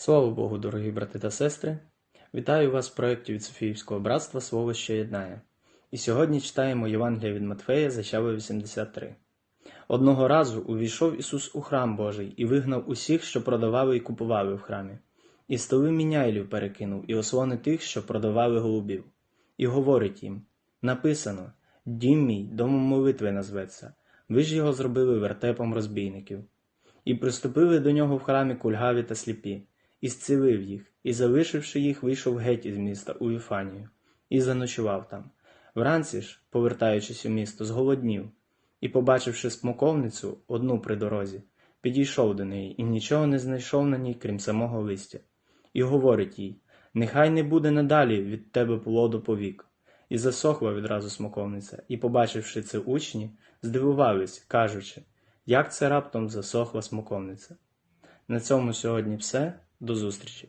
Слава Богу, дорогі брати та сестри! Вітаю вас в проєкті від Софіївського братства Слово що єднає. І сьогодні читаємо Євангелія від Матфея, зачава 83. Одного разу увійшов Ісус у храм Божий і вигнав усіх, що продавали і купували в храмі, і столи міняйлів перекинув, і ослони тих, що продавали голубів. І говорить їм: Написано: Дім мій, домом молитви назветься, ви ж його зробили вертепом розбійників. І приступили до нього в храмі кульгаві та сліпі, і зцілив їх, і, залишивши їх, вийшов геть із міста у Віфанію, і заночував там. Вранці ж, повертаючись у місто, зголоднів, і, побачивши смоковницю одну при дорозі, підійшов до неї і нічого не знайшов на ній, крім самого листя, і говорить їй: Нехай не буде надалі від тебе плоду повік. І засохла відразу смоковниця, і, побачивши це учні, здивувались, кажучи, як це раптом засохла смоковниця. На цьому сьогодні все. До зустрічі!